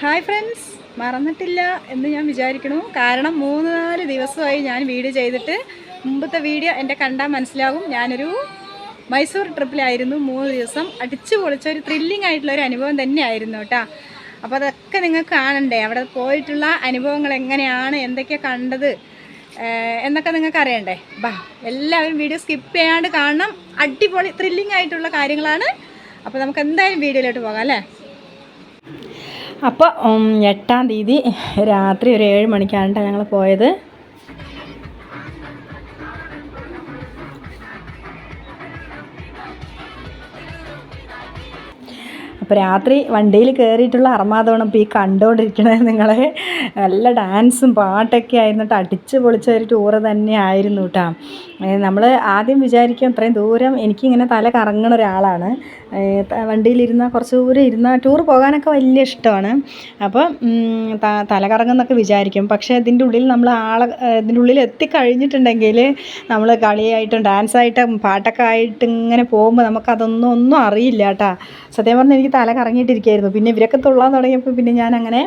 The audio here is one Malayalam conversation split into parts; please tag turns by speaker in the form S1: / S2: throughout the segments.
S1: Hi friends. മറന്നിട്ടില്ല എന്ന് ഞാൻ വിചാരിക്കണു. കാരണം മൂന്ന് നാല് ദിവസമായി ഞാൻ വീഡിയോ ചെയ്തിട്ട് മുമ്പത്തെ വീഡിയോ എന്റെ കണ്ടാൽ മനസ്സിലാകും ഞാനൊരു മൈസൂർ ട്രിപ്പിലായിരുന്നു. മൂന്ന് ദിവസം അടിച്ചു പൊളിച്ച ഒരു ത്രില്ലിംഗ് ആയിട്ടുള്ള ഒരു അനുഭവം തന്നെയായിരുന്നു കേട്ടോ. അപ്പോൾ അതൊക്കെ നിങ്ങൾക്ക് കാണണ്ടേ? അവിടെ പോയിട്ടുള്ള അനുഭവങ്ങൾ എങ്ങനെയാണ്? എന്തൊക്കെയാണ് കണ്ടത്? എന്നൊക്കെ നിങ്ങൾക്ക് അറിയണ്ടേ? ബാ എല്ലാവരും വീഡിയോ സ്കിപ്പ് ചെയ്യാണ്ട് കാണണം. അടിപൊളി ത്രില്ലിംഗ് ആയിട്ടുള്ള കാര്യങ്ങളാണ്. അപ്പോൾ നമുക്ക് എന്തായാലും വീഡിയോയിലോട്ട് പോകാം അല്ലേ? അപ്പോൾ എട്ടാം തീയതി രാത്രി ഒരു ഏഴ് മണിക്കാണ് ഞങ്ങൾ പോയത്. അപ്പോൾ രാത്രി വണ്ടിയിൽ കയറിയിട്ടുള്ള അർമാദമാണ് ഇപ്പോൾ ഈ കണ്ടുകൊണ്ടിരിക്കണത് നിങ്ങളെ. നല്ല ഡാൻസും പാട്ടൊക്കെ ആയിരുന്നിട്ട് അടിച്ച് പൊളിച്ച ഒരു ടൂറ് തന്നെ ആയിരുന്നു കേട്ടോ നമ്മൾ ആദ്യം വിചാരിക്കും ഇത്രയും ദൂരം എനിക്കിങ്ങനെ തല കറങ്ങണ ഒരാളാണ്. വണ്ടിയിലിരുന്നാൽ കുറച്ച് ദൂരം ഇരുന്നാൽ ടൂർ പോകാനൊക്കെ വലിയ ഇഷ്ടമാണ്. അപ്പോൾ തല കറങ്ങുന്നൊക്കെ വിചാരിക്കും. പക്ഷേ ഇതിന്റെ ഉള്ളിൽ നമ്മൾ ആളെ ഇതിന്റെ ഉള്ളിൽ എത്തിക്കഴിഞ്ഞിട്ടുണ്ടെങ്കിൽ നമ്മൾ കളിയായിട്ടും ഡാൻസായിട്ടും പാട്ടൊക്കെ ആയിട്ട് ഇങ്ങനെ പോകുമ്പോൾ നമുക്കതൊന്നും ഒന്നും അറിയില്ല കേട്ടോ സത്യം പറഞ്ഞാൽ എനിക്ക് തല കറങ്ങിയിട്ടിരിക്കുകയായിരുന്നു പിന്നെ ഇവരൊക്കെ തുള്ളാൻ തുടങ്ങിയപ്പോൾ പിന്നെ ഞാൻ അങ്ങനെ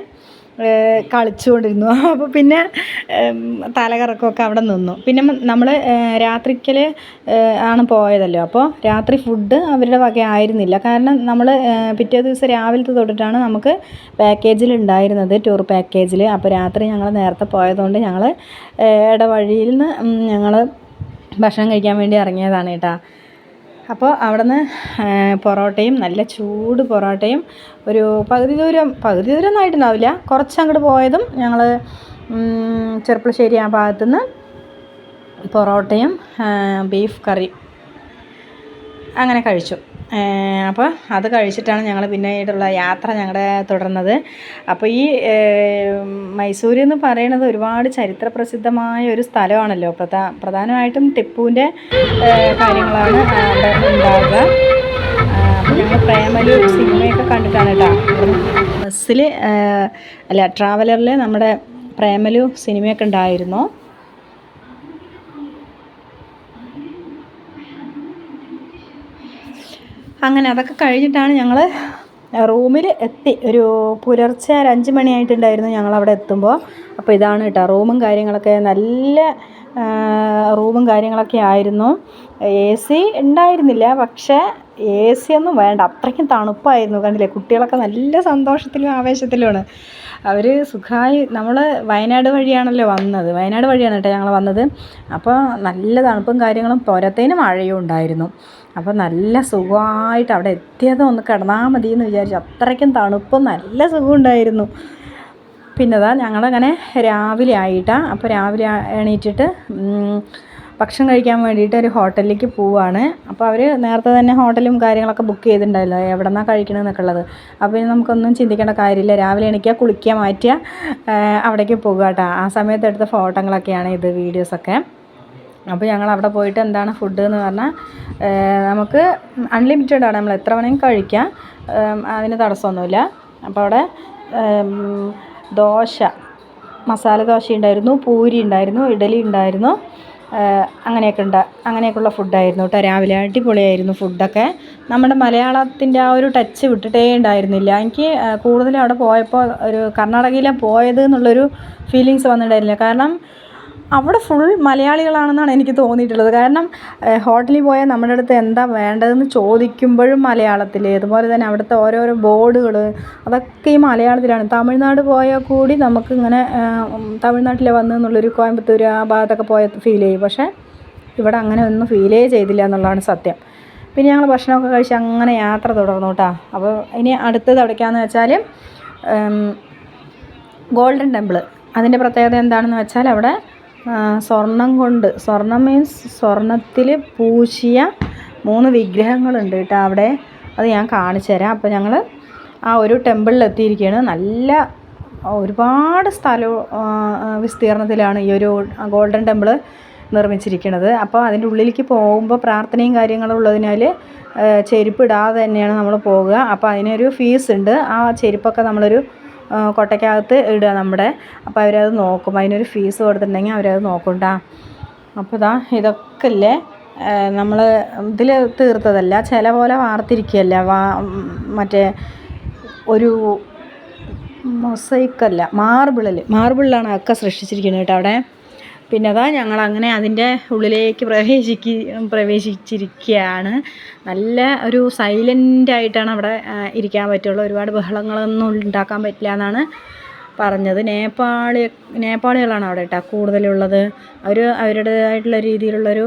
S1: കളിച്ചുകൊണ്ടിരുന്നു. അപ്പോൾ പിന്നെ തലകറക്കമൊക്കെ അവിടെ നിന്നു. പിന്നെ നമ്മൾ രാത്രിക്കൽ ആണ് പോയതല്ലോ. അപ്പോൾ രാത്രി ഫുഡ് അവരുടെ വക ആയിരുന്നില്ല. കാരണം നമ്മൾ പിറ്റേ ദിവസം രാവിലത്തെ തൊട്ടിട്ടാണ് നമുക്ക് പാക്കേജിൽ ഉണ്ടായിരുന്നത് ടൂർ പാക്കേജിൽ അപ്പോൾ രാത്രി ഞങ്ങൾ നേരത്തെ പോയതുകൊണ്ട് ഞങ്ങൾ ഇടവഴിയിൽ നിന്ന് ഞങ്ങൾ ഭക്ഷണം കഴിക്കാൻ വേണ്ടി ഇറങ്ങിയതാണ് കേട്ടോ. അപ്പോൾ അവിടുന്ന് പൊറോട്ടയും നല്ല ചൂട് പൊറോട്ടയും ഒരു പകുതി ദൂരം പകുതി ദൂരം ആയിട്ടുണ്ടാവില്ല കുറച്ച് അങ്ങോട്ട് പോയതും ഞങ്ങൾ ചെറുപ്പളശ്ശേരി ആ ഭാഗത്തുനിന്ന് പൊറോട്ടയും ബീഫ് കറിയും അങ്ങനെ കഴിച്ചു. അപ്പോൾ അത് കഴിച്ചിട്ടാണ് ഞങ്ങൾ പിന്നീടുള്ള യാത്ര ഞങ്ങളുടെ തുടർന്നത്. അപ്പോൾ ഈ മൈസൂർ എന്ന് പറയുന്നത് ഒരുപാട് ചരിത്ര പ്രസിദ്ധമായ ഒരു സ്ഥലമാണല്ലോ. പ്രധാ പ്രധാനമായിട്ടും ടിപ്പുവിന്റെ കാര്യങ്ങളാണ് അവിടെ ഉണ്ടാവുക. അപ്പോൾ ഞങ്ങൾ പ്രേമലി സിനിമയൊക്കെ കണ്ടിട്ടാണ് കേട്ടോ. ബസ്സിൽ അല്ല ട്രാവലറിൽ നമ്മുടെ പ്രേമലു സിനിമയൊക്കെ ഉണ്ടായിരുന്നു. അങ്ങനെ അതൊക്കെ കഴിഞ്ഞിട്ടാണ് ഞങ്ങൾ റൂമിൽ എത്തി. ഒരു പുലർച്ചെ ഒരു അഞ്ച് മണിയായിട്ടുണ്ടായിരുന്നു ഞങ്ങൾ അവിടെ എത്തുമ്പോൾ അപ്പോൾ ഇതാണ് കേട്ടോ റൂമും കാര്യങ്ങളൊക്കെ നല്ല റൂമും കാര്യങ്ങളൊക്കെ ആയിരുന്നു. എ സി ഉണ്ടായിരുന്നില്ല പക്ഷേ എ സി ഒന്നും വേണ്ട. അത്രയ്ക്കും തണുപ്പായിരുന്നു കണ്ടില്ലേ? കുട്ടികളൊക്കെ നല്ല സന്തോഷത്തിലും ആവേശത്തിലുമാണ്. അവർ സുഖമായി നമ്മൾ വയനാട് വഴിയാണല്ലോ വന്നത്. വയനാട് വഴിയാണ് കേട്ടോ ഞങ്ങൾ വന്നത്. അപ്പോൾ നല്ല തണുപ്പും കാര്യങ്ങളും പോരത്തേന് മഴയും ഉണ്ടായിരുന്നു. അപ്പോൾ നല്ല സുഖമായിട്ട് അവിടെ എത്തിയത് ഒന്ന് കിടന്നാൽ മതി എന്ന് വിചാരിച്ചു. അത്രയ്ക്കും തണുപ്പും നല്ല സുഖമുണ്ടായിരുന്നു. പിന്നെ അതാ ഞങ്ങളങ്ങനെ രാവിലെ ആയിട്ടാണ് അപ്പോൾ രാവിലെ എണീറ്റിട്ട് ഭക്ഷണം കഴിക്കാൻ വേണ്ടിയിട്ട് ഒരു ഹോട്ടലിലേക്ക് പോവാണ്. അപ്പോൾ അവർ നേരത്തെ തന്നെ ഹോട്ടലും കാര്യങ്ങളൊക്കെ ബുക്ക് ചെയ്തിട്ടുണ്ടല്ലോ എവിടെ നിന്നാണ് കഴിക്കണമെന്നൊക്കെ ഉള്ളത് അപ്പോൾ നമുക്കൊന്നും ചിന്തിക്കേണ്ട കാര്യമില്ല. രാവിലെ എണീക്കുക കുളിക്കുക മാറ്റുക അവിടേക്ക് പോകുക കേട്ടോ ആ സമയത്ത് എടുത്ത ഫോട്ടോകളൊക്കെയാണ് ഇത് വീഡിയോസൊക്കെ. അപ്പോൾ ഞങ്ങൾ അവിടെ പോയിട്ട് എന്താണ് ഫുഡ് എന്ന് പറഞ്ഞാൽ നമുക്ക് അൺലിമിറ്റഡ് ആണ്. നമ്മൾ എത്ര വേണമെങ്കിലും കഴിക്കാം. അതിന് തടസ്സമൊന്നുമില്ല. അപ്പോൾ അവിടെ ദോശ മസാല ദോശ ഉണ്ടായിരുന്നു പൂരി ഉണ്ടായിരുന്നു ഇഡലി ഉണ്ടായിരുന്നു അങ്ങനെയൊക്കെ ഉണ്ട്. അങ്ങനെയൊക്കെയുള്ള ഫുഡായിരുന്നു കേട്ടോ. രാവിലെ അടിപൊളിയായിരുന്നു ഫുഡൊക്കെ നമ്മുടെ മലയാളത്തിന്റെ ആ ഒരു ടച്ച് വിട്ടിട്ടേ ഉണ്ടായിരുന്നില്ല. എനിക്ക് കൂടുതലും അവിടെ പോയപ്പോൾ ഒരു കർണാടകയിലാണ് പോയത് എന്നുള്ളൊരു ഫീലിങ്സ് വന്നിട്ടുണ്ടായിരുന്നില്ല. കാരണം അവിടെ ഫുൾ മലയാളികളാണെന്നാണ് എനിക്ക് തോന്നിയിട്ടുള്ളത്. കാരണം ഹോട്ടലിൽ പോയാൽ നമ്മുടെ അടുത്ത് എന്താ വേണ്ടതെന്ന് ചോദിക്കുമ്പോഴും മലയാളത്തിൽ അതുപോലെ തന്നെ അവിടുത്തെ ഓരോരോ ബോർഡുകൾ അതൊക്കെ ഈ മലയാളത്തിലാണ്. തമിഴ്നാട് പോയാൽ കൂടി നമുക്ക് ഇങ്ങനെ തമിഴ്നാട്ടിലെ വന്നു എന്നുള്ളൊരു കോയമ്പത്തൂർ ആ ഭാഗത്തൊക്കെ പോയ ഫീൽ ചെയ്യും. പക്ഷേ ഇവിടെ അങ്ങനെ ഒന്നും ഫീലേ ചെയ്തില്ല എന്നുള്ളതാണ് സത്യം. പിന്നെ ഞങ്ങൾ ഭക്ഷണമൊക്കെ കഴിച്ച് അങ്ങനെ യാത്ര തുടർന്നു കേട്ടോ അപ്പോൾ ഇനി അടുത്തത് എവിടേക്കാന്ന് വെച്ചാൽ ഗോൾഡൻ ടെമ്പിൾ അതിന്റെ പ്രത്യേകത എന്താണെന്ന് വെച്ചാൽ അവിടെ ആ, സ്വർണം കൊണ്ട്. സ്വർണം മീൻസ് സ്വർണത്തിൽ പൂശിയ മൂന്ന് വിഗ്രഹങ്ങളുണ്ട് കേട്ടോ അവിടെ. അത് ഞാൻ കാണിച്ചു തരാം. അപ്പോൾ ഞങ്ങൾ ആ ഒരു ടെമ്പിളിൽ എത്തിയിരിക്കുകയാണ്. നല്ല ഒരുപാട് സ്ഥല വിസ്തീർണത്തിലാണ് ഈ ഒരു ഗോൾഡൻ ടെമ്പിൾ നിർമ്മിച്ചിരിക്കുന്നത്. അപ്പോൾ അതിന്റെ ഉള്ളിലേക്ക് പോകുമ്പോൾ പ്രാർത്ഥനയും കാര്യങ്ങളും ഉള്ളതിനാൽ ചെരുപ്പ് ഇടാതെ തന്നെയാണ് നമ്മൾ പോകുക അപ്പോൾ അതിനൊരു ഫീസ് ഉണ്ട്. ആ ചെരുപ്പൊക്കെ നമ്മളൊരു കൊട്ടയ്ക്കകത്ത് ഇടുക നമ്മുടെ. അപ്പോൾ അവരത് നോക്കും. അതിനൊരു ഫീസ് കൊടുത്തിട്ടുണ്ടെങ്കിൽ അവരത് നോക്കും കേട്ടോ അപ്പോൾ ഇതാ ഇതൊക്കെ ഇല്ലേ നമ്മൾ ഇതിൽ തീർത്തതല്ല. ചില പോലെ വാർത്തിരിക്കുകയല്ല? വാ മറ്റേ ഒരു മൊസൈക്കല്ല മാർബിളിൽ മാർബിളിലാണ് അതൊക്കെ സൃഷ്ടിച്ചിരിക്കുന്നത് കേട്ടോ അവിടെ. പിന്നെ അതാ ഞങ്ങൾ അങ്ങനെ അതിന്റെ ഉള്ളിലേക്ക് പ്രവേശിക്ക് പ്രവേശിച്ചിരിക്കുകയാണ്. നല്ല ഒരു സൈലന്റായിട്ടാണ് അവിടെ ഇരിക്കാൻ പറ്റുള്ളൂ. ഒരുപാട് ബഹളങ്ങളൊന്നും ഉണ്ടാക്കാൻ പറ്റില്ല എന്നാണ് പറഞ്ഞത്. നേപ്പാളി നേപ്പാളികളാണ് അവിടെ കേട്ടോ കൂടുതലുള്ളത്. അവർ അവരുടേതായിട്ടുള്ള രീതിയിലുള്ളൊരു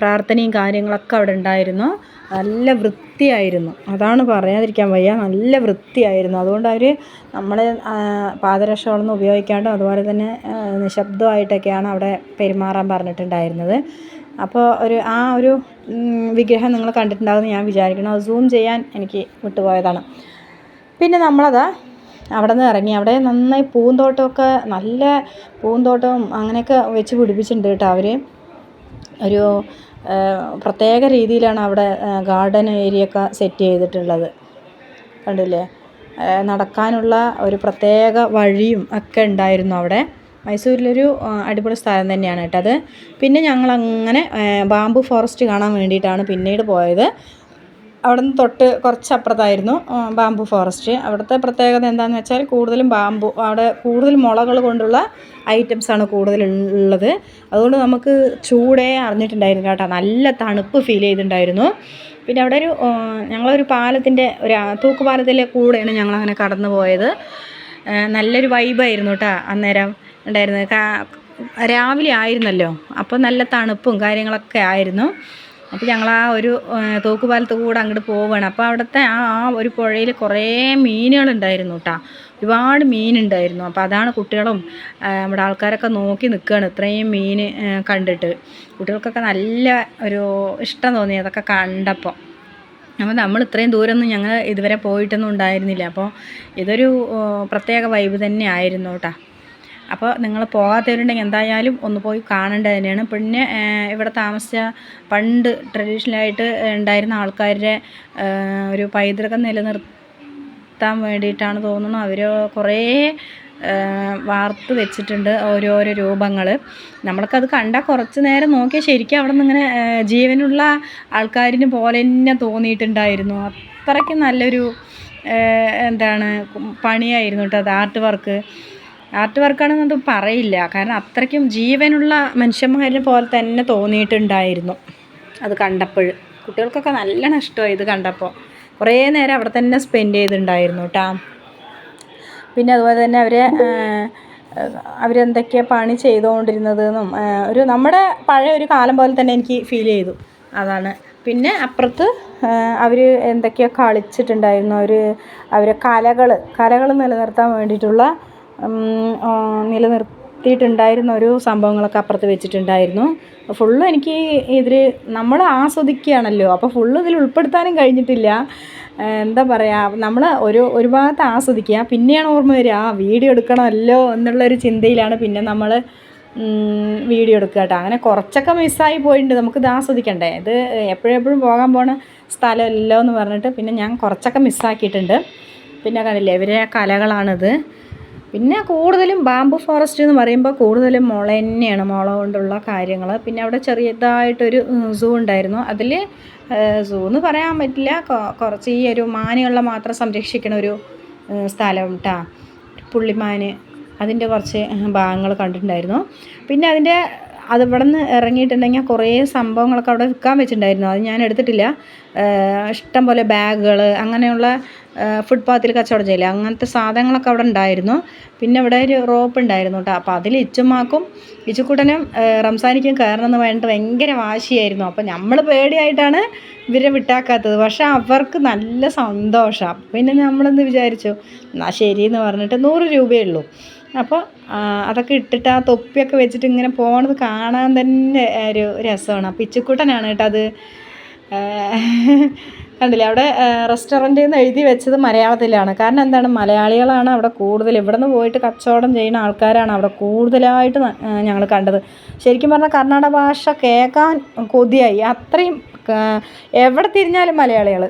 S1: പ്രാർത്ഥനയും കാര്യങ്ങളൊക്കെ അവിടെ ഉണ്ടായിരുന്നു. നല്ല വൃത്തിയായിരുന്നു. അതാണ് പറയാതിരിക്കാൻ വയ്യ. നല്ല വൃത്തിയായിരുന്നു. അതുകൊണ്ട് അവർ നമ്മൾ പാദരക്ഷകളൊന്നും ഉപയോഗിക്കാണ്ടും അതുപോലെ തന്നെ നിശബ്ദമായിട്ടൊക്കെയാണ് അവിടെ പെരുമാറാൻ പറഞ്ഞിട്ടുണ്ടായിരുന്നത്. അപ്പോൾ ഒരു ആ ഒരു വിഗ്രഹം നിങ്ങൾ കണ്ടിട്ടുണ്ടാകുമെന്ന് ഞാൻ വിചാരിക്കണം സൂം ചെയ്യാൻ എനിക്ക് വിട്ടുപോയതാണ്. പിന്നെ നമ്മളതാ അവിടെ നിന്ന് ഇറങ്ങി. അവിടെ നന്നായി പൂന്തോട്ടമൊക്കെ നല്ല പൂന്തോട്ടവും അങ്ങനെയൊക്കെ വെച്ച് പിടിപ്പിച്ചിട്ടുണ്ട് കേട്ടോ അവർ ഒരു പ്രത്യേക രീതിയിലാണ് അവിടെ ഗാർഡൻ ഏരിയ ഒക്കെ സെറ്റ് ചെയ്തിട്ടുള്ളത്. കണ്ടില്ലേ? നടക്കാനുള്ള ഒരു പ്രത്യേക വഴിയും ഒക്കെ ഉണ്ടായിരുന്നു അവിടെ. മൈസൂരിലൊരു അടിപൊളി സ്ഥലം തന്നെയാണ് കേട്ടത്. പിന്നെ ഞങ്ങളങ്ങനെ ബാംബു ഫോറസ്റ്റ് കാണാൻ വേണ്ടിയിട്ടാണ് പിന്നീട് പോയത്. അവിടെ നിന്ന് തൊട്ട് കുറച്ച് അപ്പുറത്തായിരുന്നു ബാംബു ഫോറസ്റ്റ്. അവിടുത്തെ പ്രത്യേകത എന്താണെന്ന് വെച്ചാൽ കൂടുതലും ബാംബു അവിടെ കൂടുതൽ മുളകൾ കൊണ്ടുള്ള ഐറ്റംസാണ് കൂടുതൽ ഉള്ളത്. അതുകൊണ്ട് നമുക്ക് ചൂടേ അറിഞ്ഞിട്ടുണ്ടായിരുന്നു കേട്ടോ. നല്ല തണുപ്പ് ഫീൽ ചെയ്തിട്ടുണ്ടായിരുന്നു. പിന്നെ അവിടെ ഒരു ഞങ്ങളൊരു പാലത്തിന്റെ ഒരു തൂക്കുപാലത്തിലെ കൂടെയാണ് ഞങ്ങളങ്ങനെ കടന്നു പോയത്. നല്ലൊരു വൈബായിരുന്നു കേട്ടോ അന്നേരം ഉണ്ടായിരുന്നത്. രാവിലെ ആയിരുന്നല്ലോ അപ്പോൾ നല്ല തണുപ്പും കാര്യങ്ങളൊക്കെ ആയിരുന്നു. അപ്പോൾ ഞങ്ങൾ ആ ഒരു തൂക്കുപാലത്ത് കൂടെ അങ്ങോട്ട് പോവുകയാണ് അപ്പോൾ അവിടുത്തെ ആ ആ ഒരു പുഴയിൽ കുറേ മീനുകളുണ്ടായിരുന്നു കേട്ടോ ഒരുപാട് മീനുണ്ടായിരുന്നു. അപ്പോൾ അതാണ് കുട്ടികളും നമ്മുടെ ആൾക്കാരൊക്കെ നോക്കി നിൽക്കുകയാണ് ഇത്രയും മീൻ കണ്ടിട്ട്. കുട്ടികൾക്കൊക്കെ നല്ല ഒരു ഇഷ്ടം തോന്നി അതൊക്കെ കണ്ടപ്പോൾ അപ്പോൾ നമ്മൾ ഇത്രയും ദൂരമൊന്നും ഞങ്ങൾ ഇതുവരെ പോയിട്ടൊന്നും ഉണ്ടായിരുന്നില്ല. അപ്പോൾ ഇതൊരു പ്രത്യേക വൈബ് തന്നെ ആയിരുന്നു കേട്ടോ അപ്പോൾ നിങ്ങൾ പോകാത്തവരുണ്ടെങ്കിൽ എന്തായാലും ഒന്ന് പോയി കാണേണ്ടത് തന്നെയാണ്. പിന്നെ ഇവിടെ താമസിച്ച പണ്ട് ട്രഡീഷണലായിട്ട് ഉണ്ടായിരുന്ന ആൾക്കാരുടെ ഒരു പൈതൃകം നിലനിർത്താൻ വേണ്ടിയിട്ടാണ് തോന്നുന്നു. അവർ കുറേ വാർത്ത് വെച്ചിട്ടുണ്ട് ഓരോരോ രൂപങ്ങൾ നമ്മൾക്കത് കണ്ടാൽ കുറച്ച് നേരം നോക്കിയാൽ ശരിക്കും അവിടെ നിന്ന് ഇങ്ങനെ ജീവനുള്ള ആൾക്കാരിന് പോലെ തന്നെ തോന്നിയിട്ടുണ്ടായിരുന്നു. അത്രയ്ക്ക് നല്ലൊരു എന്താണ് പണിയായിരുന്നു കേട്ടോ അത് ആർട്ട് വർക്ക്. ആർട്ട് വർക്കാണെന്നത് പറയില്ല. കാരണം അത്രയ്ക്കും ജീവനുള്ള മനുഷ്യന്മാരെ പോലെ തന്നെ തോന്നിയിട്ടുണ്ടായിരുന്നു അത് കണ്ടപ്പോൾ. കുട്ടികൾക്കൊക്കെ നല്ല നഷ്ടമായി ഇത് കണ്ടപ്പോൾ. കുറേ നേരം അവിടെ തന്നെ സ്പെൻഡ് ചെയ്തിട്ടുണ്ടായിരുന്നു കേട്ടോ പിന്നെ അതുപോലെ തന്നെ അവരെ അവരെന്തൊക്കെയാണ് പണി ചെയ്തുകൊണ്ടിരുന്നതെന്നും ഒരു നമ്മുടെ പഴയ ഒരു കാലം പോലെ തന്നെ എനിക്ക് ഫീൽ ചെയ്തു. അതാണ്. പിന്നെ അപ്പുറത്ത് അവർ എന്തൊക്കെയോ കളിച്ചിട്ടുണ്ടായിരുന്നു. അവർ അവരെ കലകൾ കലകൾ നിലനിർത്താൻ വേണ്ടിയിട്ടുള്ള നിലനിർത്തിയിട്ടുണ്ടായിരുന്ന ഒരു സംഭവങ്ങളൊക്കെ അപ്പുറത്ത് വെച്ചിട്ടുണ്ടായിരുന്നു. ഫുള്ള് എനിക്ക് ഇതിൽ നമ്മൾ ആസ്വദിക്കുകയാണല്ലോ. അപ്പോൾ ഫുള്ള് ഇതിൽ ഉൾപ്പെടുത്താനും കഴിഞ്ഞിട്ടില്ല. എന്താ പറയുക നമ്മൾ ഒരു ഒരു ഭാഗത്ത് ആസ്വദിക്കുക പിന്നെയാണ് ഓർമ്മ വരിക ആ വീഡിയോ എടുക്കണമല്ലോ എന്നുള്ളൊരു ചിന്തയിലാണ് പിന്നെ നമ്മൾ വീഡിയോ എടുക്കുക കേട്ടോ. അങ്ങനെ കുറച്ചൊക്കെ മിസ്സായി പോയിട്ടുണ്ട്. നമുക്കിത് ആസ്വദിക്കണ്ടേ? ഇത് എപ്പോഴെപ്പോഴും പോകാൻ പോണ സ്ഥലമല്ലോ എന്ന് പറഞ്ഞിട്ട് പിന്നെ ഞാൻ കുറച്ചൊക്കെ മിസ്സാക്കിയിട്ടുണ്ട്. പിന്നെ കണ്ടില്ലേ ഇവരെ കലകളാണിത്. പിന്നെ കൂടുതലും ബാംബു ഫോറസ്റ്റ് എന്ന് പറയുമ്പോൾ കൂടുതലും മുള തന്നെയാണ് മുള കൊണ്ടുള്ള കാര്യങ്ങൾ പിന്നെ അവിടെ ചെറിയതായിട്ടൊരു സൂ ഉണ്ടായിരുന്നു. അതിൽ സൂ എന്ന് പറയാൻ പറ്റില്ല. കുറച്ച് ഈ ഒരു മാനുകളെ മാത്രം സംരക്ഷിക്കണ ഒരു സ്ഥലം കേട്ടോ പുള്ളിമാന് അതിന്റെ കുറച്ച് ഭാഗങ്ങൾ കണ്ടിട്ടുണ്ടായിരുന്നു. പിന്നെ അതിന്റെ അത് ഇവിടെ നിന്ന് ഇറങ്ങിയിട്ടുണ്ടെങ്കിൽ കുറേ സംഭവങ്ങളൊക്കെ അവിടെ വിൽക്കാൻ വെച്ചിട്ടുണ്ടായിരുന്നു. അത് ഞാൻ എടുത്തിട്ടില്ല. ഇഷ്ടം പോലെ ബാഗുകൾ അങ്ങനെയുള്ള ഫുട്പാത്തിൽ കച്ചവടം ചെയ്യില്ല അങ്ങനത്തെ സാധനങ്ങളൊക്കെ അവിടെ ഉണ്ടായിരുന്നു. പിന്നെ ഇവിടെ ഒരു റോപ്പ് ഉണ്ടായിരുന്നു കേട്ടോ അപ്പോൾ അതിൽ ഇച്ചുമാക്കും ഇച്ചുക്കുട്ടനും റംസാനിക്കും കയറണമെന്ന് പറഞ്ഞിട്ട് ഭയങ്കര വാശിയായിരുന്നു. അപ്പോൾ നമ്മൾ പേടിയായിട്ടാണ് ഇവരെ വിട്ടാക്കാത്തത്. പക്ഷെ അവർക്ക് നല്ല സന്തോഷം. പിന്നെ നമ്മളെന്ത് വിചാരിച്ചു? എന്നാൽ ശരി എന്ന് പറഞ്ഞിട്ട് നൂറ് രൂപയേ ഉള്ളൂ. അപ്പോൾ അതൊക്കെ ഇട്ടിട്ട് ആ തൊപ്പിയൊക്കെ വെച്ചിട്ട് ഇങ്ങനെ പോണത് കാണാൻ തന്നെ ഒരു രസമാണ്. അപ്പോൾ ഇച്ചിക്കൂട്ടനാണ് കേട്ടോ അത്. കണ്ടില്ലേ? അവിടെ റെസ്റ്റോറന്റിൽ നിന്ന് എഴുതി വെച്ചത് മലയാളത്തിലാണ്. കാരണം എന്താണ്? മലയാളികളാണ് അവിടെ കൂടുതൽ. ഇവിടെ നിന്ന് പോയിട്ട് കച്ചവടം ചെയ്യുന്ന ആൾക്കാരാണ് അവിടെ കൂടുതലായിട്ട് ഞങ്ങൾ കണ്ടത്. ശരിക്കും പറഞ്ഞാൽ കർണാടക ഭാഷ കേൾക്കാൻ കൊതിയായി. അത്രയും എവിടെ തിരിഞ്ഞാലും മലയാളികൾ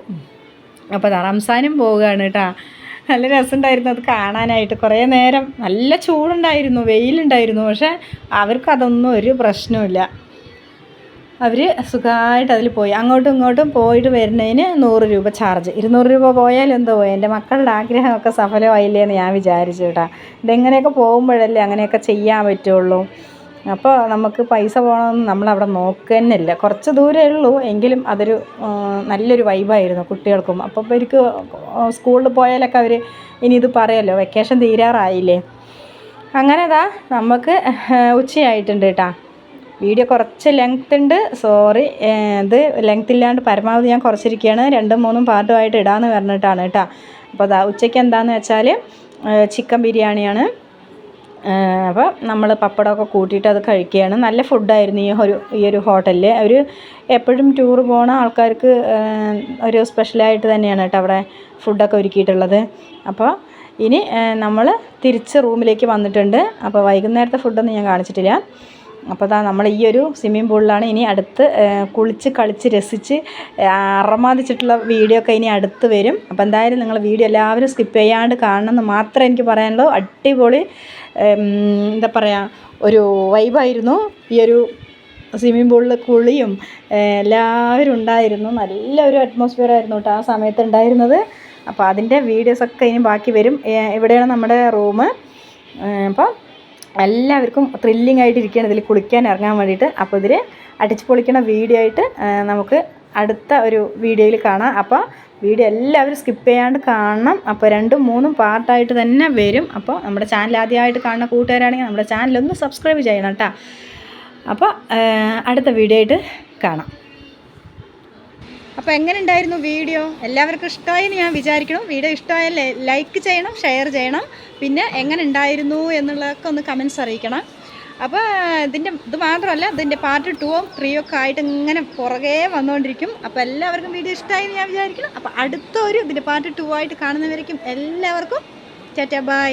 S1: അപ്പോൾ റംസാനും പോവുകയാണ് കേട്ടോ. നല്ല രസമുണ്ടായിരുന്നു അത് കാണാനായിട്ട്. കുറേ നേരം നല്ല ചൂടുണ്ടായിരുന്നു വെയിലുണ്ടായിരുന്നു പക്ഷേ അവർക്കതൊന്നും ഒരു പ്രശ്നമില്ല അവർ സുഖമായിട്ട് അതിൽ പോയി. അങ്ങോട്ടും ഇങ്ങോട്ടും പോയിട്ട് വരുന്നതിന് നൂറ് രൂപ ചാർജ്. ഇരുന്നൂറ് രൂപ പോയാൽ എന്തോ എന്റെ മക്കളുടെ ആഗ്രഹമൊക്കെ സഫലമായില്ലേ എന്ന് ഞാൻ വിചാരിച്ചു കേട്ടോ. ഇതെങ്ങനെയൊക്കെ പോകുമ്പോഴല്ലേ അങ്ങനെയൊക്കെ ചെയ്യാൻ പറ്റുള്ളൂ. അപ്പോൾ നമുക്ക് പൈസ പോകണമെന്ന് നമ്മളവിടെ നോക്കുക തന്നെയില്ല കുറച്ച് ദൂരമേ ഉള്ളൂ. എങ്കിലും അതൊരു നല്ലൊരു വൈബായിരുന്നു കുട്ടികൾക്കും. അപ്പോൾ അവർക്ക് സ്കൂളിൽ പോയാലൊക്കെ അവർ ഇനി ഇത് പറയല്ലോ വെക്കേഷൻ തീരാറായില്ലേ? അങ്ങനെ ഇതാ നമുക്ക് ഉച്ചയായിട്ടുണ്ട് കേട്ടോ വീഡിയോ കുറച്ച് ലെങ്ത് ഉണ്ട്. സോറി ഇത് ലെങ്ത് ഇല്ലാണ്ട് പരമാവധി ഞാൻ കുറച്ചിരിക്കുകയാണ് രണ്ടും മൂന്നും പാർട്ടുമായിട്ട് ഇടാമെന്ന് പറഞ്ഞിട്ടാണ് കേട്ടോ അപ്പോൾ അതാ ഉച്ചയ്ക്ക് എന്താണെന്ന് വെച്ചാൽ ചിക്കൻ ബിരിയാണിയാണ്. അപ്പോൾ നമ്മൾ പപ്പടമൊക്കെ കൂട്ടിയിട്ട് അത് കഴിക്കുകയാണ്. നല്ല ഫുഡായിരുന്നു ഈ ഒരു ഈ ഒരു ഹോട്ടലിൽ ഒരു എപ്പോഴും ടൂർ പോണ ആൾക്കാർക്ക് ഒരു സ്പെഷ്യലായിട്ട് തന്നെയാണ് കേട്ടോ അവിടെ ഫുഡൊക്കെ ഒരുക്കിയിട്ടുള്ളത്. അപ്പോൾ ഇനി നമ്മൾ തിരിച്ച് റൂമിലേക്ക് വന്നിട്ടുണ്ട്. അപ്പോൾ വൈകുന്നേരത്തെ ഫുഡൊന്നും ഞാൻ കാണിച്ചിട്ടില്ല. അപ്പോൾ അതാ നമ്മൾ ഈ ഒരു സ്വിമ്മിംഗ് പൂളിലാണ് ഇനി അടുത്ത് കുളിച്ച് കളിച്ച് രസിച്ച് അറമാദിച്ചിട്ടുള്ള വീഡിയോ ഒക്കെ ഇനി അടുത്ത് വരും. അപ്പോൾ എന്തായാലും നിങ്ങൾ വീഡിയോ എല്ലാവരും സ്കിപ്പ് ചെയ്യാണ്ട് കാണണം എന്ന് മാത്രമേ എനിക്ക് പറയാനുള്ളൂ. അടിപൊളി എന്താ പറയുക ഒരു വൈബായിരുന്നു ഈ ഒരു സ്വിമ്മിംഗ് പൂളിൽ കുളിയും എല്ലാവരും ഉണ്ടായിരുന്നു. നല്ലൊരു അറ്റ്മോസ്ഫിയർ ആയിരുന്നു കേട്ടോ ആ സമയത്ത് ഉണ്ടായിരുന്നത്. അപ്പോൾ അതിന്റെ വീഡിയോസൊക്കെ ഇനി ബാക്കി വരും. ഇവിടെയാണ് നമ്മുടെ റൂം അപ്പോൾ എല്ലാവർക്കും ത്രില്ലിംഗ് ആയിട്ട് ഇരിക്കുകയാണ്. ഇതിൽ കുളിക്കാൻ ഇറങ്ങാൻ വേണ്ടിയിട്ട്. അപ്പോൾ ഇതിൽ അടിച്ചു പൊളിക്കണ വീഡിയോ ആയിട്ട് നമുക്ക് അടുത്ത ഒരു വീഡിയോയിൽ കാണാം. അപ്പോൾ വീഡിയോ എല്ലാവരും സ്കിപ്പ് ചെയ്യാണ്ട് കാണണം. അപ്പോൾ രണ്ടും മൂന്നും പാർട്ടായിട്ട് തന്നെ വരും. അപ്പോൾ നമ്മുടെ ചാനൽ ആദ്യമായിട്ട് കാണുന്ന കൂട്ടുകാരാണെങ്കിൽ നമ്മുടെ ചാനലൊന്ന് സബ്സ്ക്രൈബ് ചെയ്യണം കേട്ടോ അപ്പോൾ അടുത്ത വീഡിയോ ആയിട്ട് കാണാം. അപ്പോൾ എങ്ങനെ ഉണ്ടായിരുന്നു വീഡിയോ? എല്ലാവർക്കും ഇഷ്ടമായി എന്ന് ഞാൻ വിചാരിക്കണം വീഡിയോ ഇഷ്ടമായാൽ ലൈക്ക് ചെയ്യണം ഷെയർ ചെയ്യണം. പിന്നെ എങ്ങനെ ഉണ്ടായിരുന്നു എന്നുള്ളതൊക്കെ ഒന്ന് കമൻസ് അറിയിക്കണം. അപ്പോൾ ഇതിന്റെ ഇത് മാത്രമല്ല ഇതിന്റെ പാർട്ട് ടൂവും ത്രീയും ഒക്കെ ആയിട്ട് ഇങ്ങനെ പുറകെ വന്നുകൊണ്ടിരിക്കും അപ്പോൾ എല്ലാവർക്കും വീഡിയോ ഇഷ്ടമായി ഞാൻ വിചാരിക്കണം അപ്പോൾ അടുത്തൊരു ഇതിന്റെ പാർട്ട് ടു ആയിട്ട് കാണുന്നവരേക്കും എല്ലാവർക്കും ചേട്ടാ ബൈ